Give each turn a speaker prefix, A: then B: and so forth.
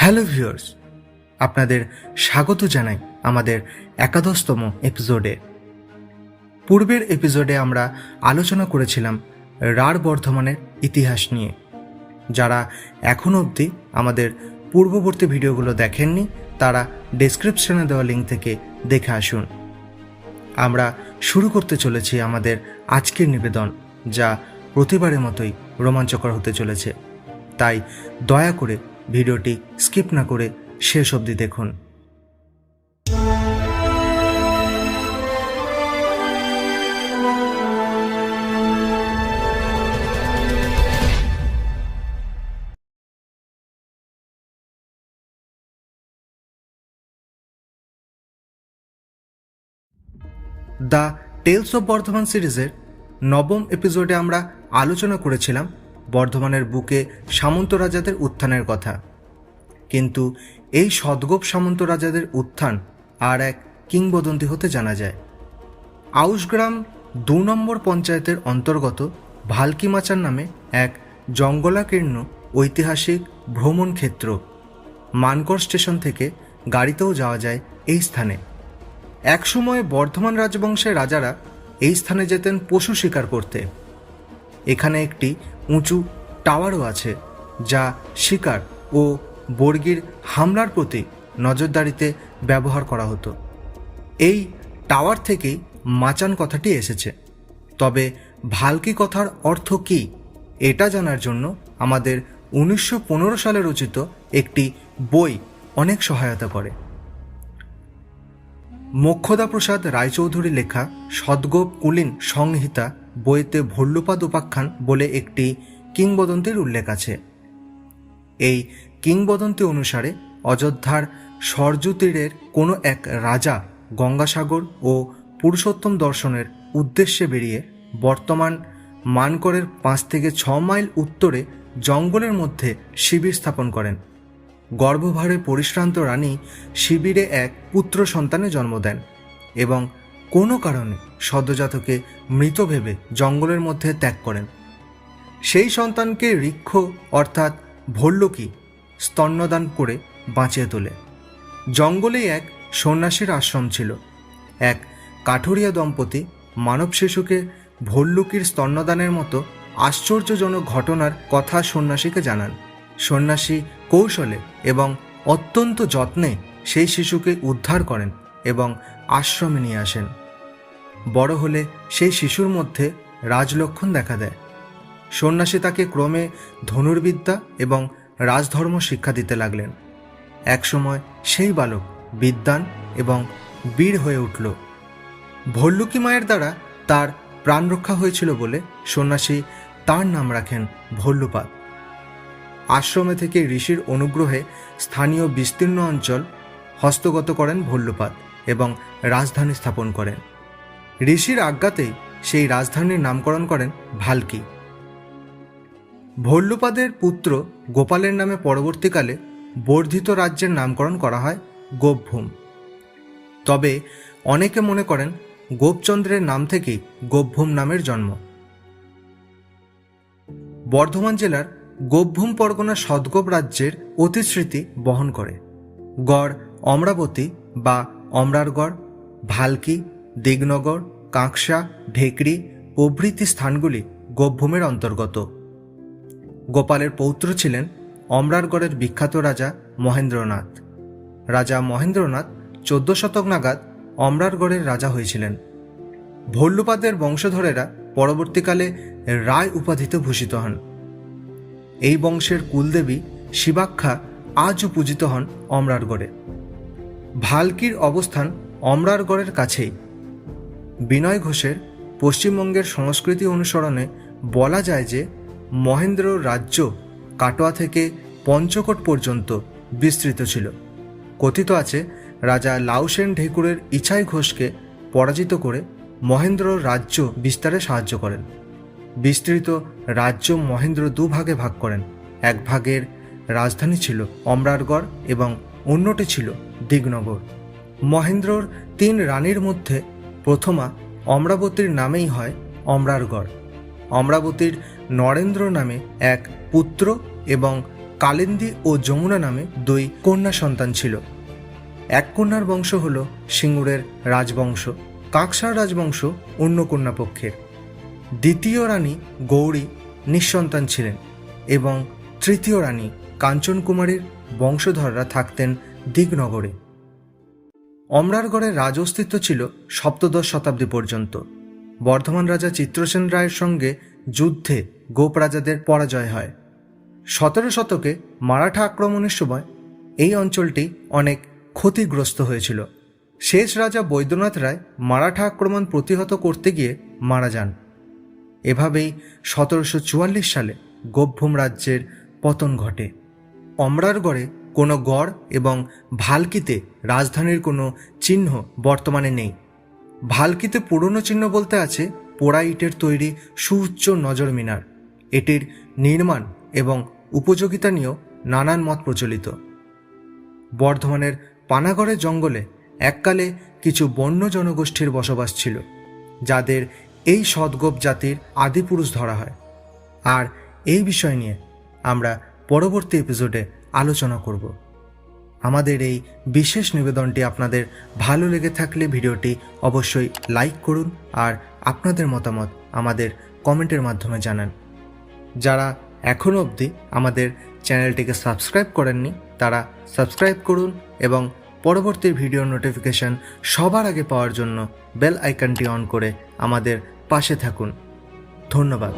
A: Hello viewers, আপনাদের স্বাগত জানাই আমাদের একাদশতম এপিসোডে। পূর্বের এপিসোডে আমরা আলোচনা করেছিলাম রার বর্ধমানের ইতিহাস নিয়ে। যারা এখন অবধি আমাদের পূর্ববর্তী ভিডিওগুলো দেখেননি, তারা ডেসক্রিপশনে দেওয়া লিঙ্ক থেকে দেখে আসুন। আমরা শুরু করতে চলেছি আমাদের আজকের নিবেদন, যা প্রতিবারের মতোই রোমাঞ্চকর হতে চলেছে। তাই দয়া করে ভিডিওটি স্কিপ না করে শেষ অবধি দেখুন। দ্য টেলস অফ বর্ধমান সিরিজের নবম এপিসোডে আমরা আলোচনা করেছিলাম বর্ধমানের বুকে সামন্ত রাজাদের উত্থানের কথা। কিন্তু এই সদ্গোপ সামন্ত রাজাদের উত্থান আর এক কিংবদন্তি হতে জানা যায়। আউশগ্রাম দু নম্বর পঞ্চায়েতের অন্তর্গত ভালকিমাচার নামে এক জঙ্গলাকীর্ণ ঐতিহাসিক ভ্রমণ ক্ষেত্র মানকর স্টেশন থেকে গাড়িতেও যাওয়া যায় এই স্থানে। একসময় বর্ধমান রাজবংশের রাজারা এই স্থানে যেতেন পশু শিকার করতে। এখানে একটি উঁচু টাওয়ারও আছে, যা শিকার ও বর্গির হামলার প্রতি নজরদারিতে ব্যবহার করা হতো। এই টাওয়ার থেকেই মাচান কথাটি এসেছে। তবে ভালকি কথার অর্থ কী, এটা জানার জন্য আমাদের উনিশশো পনেরো সালে রচিত একটি বই অনেক সহায়তা করে। মোক্ষদা প্রসাদ রায়চৌধুরী লেখা সদ্গোপ কুলীন সংহিতা বইতে ভল্লুপাদ উপাখ্যান বলে একটি কিংবদন্তির উল্লেখ আছে। এই কিংবদন্তি অনুসারে অযোধ্যার সরজু তীরের কোনো এক রাজা গঙ্গাসাগর ও পুরুষোত্তম দর্শনের উদ্দেশ্যে বেরিয়ে বর্তমান মানকরের পাঁচ থেকে ছ মাইল উত্তরে জঙ্গলের মধ্যে শিবির স্থাপন করেন। গর্ভভারে পরিশ্রান্ত রানী শিবিরে এক পুত্র সন্তানে জন্ম দেন এবং কোনো কারণে সদ্যজাতকে মৃত ভেবে জঙ্গলের মধ্যে ত্যাগ করেন। সেই সন্তানকে ঋক্ষ অর্থাৎ ভল্লুকি স্তন্যদান করে বাঁচিয়ে তোলে। জঙ্গলেই এক সন্ন্যাসীর আশ্রম ছিল। এক কাঠুরিয়া দম্পতি মানব শিশুকে ভল্লুকির স্তন্যদানের মতো আশ্চর্যজনক ঘটনার কথা সন্ন্যাসীকে জানান। সন্ন্যাসী কৌশলে এবং অত্যন্ত যত্নে সেই শিশুকে উদ্ধার করেন এবং আশ্রমে নিয়ে আসেন। বড় হলে সেই শিশুর মধ্যে রাজলক্ষণ দেখা দেয়। সন্ন্যাসী তাকে ক্রমে ধনুর্বিদ্যা এবং রাজধর্ম শিক্ষা দিতে লাগলেন। একসময় সেই বালক বিদ্বান এবং বীর হয়ে উঠল। ভল্লুকি মায়ের দ্বারা তার প্রাণ রক্ষা হয়েছিল বলে সন্ন্যাসী তার নাম রাখেন ভল্লুপাত। আশ্রমে থেকে ঋষির অনুগ্রহে স্থানীয় বিস্তীর্ণ অঞ্চল হস্তগত করেন ভল্লুপাত এবং রাজধানী স্থাপন করেন। ঋষির আজ্ঞাতেই সেই রাজধানীর নামকরণ করেন ভালকি। ভল্লুপাদের পুত্র গোপালের নামে পরবর্তীকালে বর্ধিত রাজ্যের নামকরণ করা হয় গোপভূম। তবে অনেকে মনে করেন গোপচন্দ্রের নাম থেকেই গোপভূম নামের জন্ম। বর্ধমান জেলার গোপভূম পরগনা সদগোপ রাজ্যের অতিস্মৃতি বহন করে। গড় অমরাবতী বা অমরারগড়, ভালকি দিগনগর, কাঁকসা ঢেকরি প্রভৃতি স্থানগুলি গোপভূমের অন্তর্গত। গোপালের পৌত্র ছিলেন অমরারগড়ের বিখ্যাত রাজা মহেন্দ্রনাথ। রাজা মহেন্দ্রনাথ চোদ্দ শতক নাগাদ অমরারগড়ের রাজা হয়েছিলেন। ভল্লুপাদের বংশধরেরা পরবর্তীকালে রায় উপাধিতে ভূষিত হন। এই বংশের কুলদেবী শিবাক্ষা আজও পূজিত হন অমরারগড়ে। ভালকির অবস্থান অমরারগড়ের কাছেই। বিনয় ঘোষের পশ্চিমবঙ্গের সংস্কৃতি অনুসরণে বলা যায় যে মহেন্দ্র রাজ্য কাটোয়া থেকে পঞ্চকোট পর্যন্ত বিস্তৃত ছিল। কথিত আছে, রাজা লাউসেন ঢেকুরের ইছাই ঘোষকে পরাজিত করে মহেন্দ্র রাজ্য বিস্তারে সাহায্য করেন। বিস্তৃত রাজ্য মহেন্দ্র দুভাগে ভাগ করেন। এক ভাগের রাজধানী ছিল অমরারগড় এবং অন্যটি ছিল দিগনগর। মহেন্দ্রর তিন রানীর মধ্যে প্রথমা অমরাবতীর নামেই হয় অমরারগড়। অমরাবতীর নরেন্দ্র নামে এক পুত্র এবং কালিন্দী ও যমুনা নামে দুই কন্যা সন্তান ছিল। এক কন্যার বংশ হল সিঙ্গুরের রাজবংশ, কাকসার রাজবংশ অন্য কন্যা পক্ষের। দ্বিতীয় রানী গৌরী নিঃসন্তান ছিলেন এবং তৃতীয় রানী কাঞ্চন কুমারীর বংশধররা থাকতেন দিগনগরে। অমরারগড়ের রাজ অস্তিত্ব ছিল সপ্তদশ শতাব্দী পর্যন্ত। বর্ধমান রাজা চিত্রসেন রায়ের সঙ্গে যুদ্ধে গোপ রাজাদের পরাজয় হয়। সতেরো শতকে মারাঠা আক্রমণের সময় এই অঞ্চলটি অনেক ক্ষতিগ্রস্ত হয়েছিল। শেষ রাজা বৈদ্যনাথ রায় মারাঠা আক্রমণ প্রতিহত করতে গিয়ে মারা যান। এভাবেই সতেরোশো চুয়াল্লিশ সালে গোপভূম রাজ্যের পতন ঘটে। অমরারগড়ে কোনো গড় এবং ভালকিতে রাজধানীর কোনো চিহ্ন বর্তমানে নেই। ভালকিতে পুরনো চিহ্ন বলতে আছে পোড়া ইটের তৈরি সুউচ্চ নজর মিনার। এটির নির্মাণ এবং উপযোগিতা নিয়েও নানান মত প্রচলিত। বর্ধমানের পানাগড়ের জঙ্গলে এককালে কিছু বন্য জনগোষ্ঠীর বসবাস ছিল, যাদের এই সদ্গোপ জাতির আদিপুরুষ ধরা হয়। আর এই বিষয় নিয়ে আমরা পরবর্তী এপিসোডে আলোচনা করব। আমাদের এই বিশেষ নিবেদনটি আপনাদের ভালো লেগে থাকলে ভিডিওটি অবশ্যই লাইক করুন আর আপনাদের মতামত আমাদের কমেন্টের মাধ্যমে জানান। যারা এখনও অবধি আমাদের চ্যানেলটিকে সাবস্ক্রাইব করেননি, তারা সাবস্ক্রাইব করুন এবং পরবর্তী ভিডিও নোটিফিকেশন সবার আগে পাওয়ার জন্য বেল আইকনটি অন করে আমাদের পাশে থাকুন। ধন্যবাদ।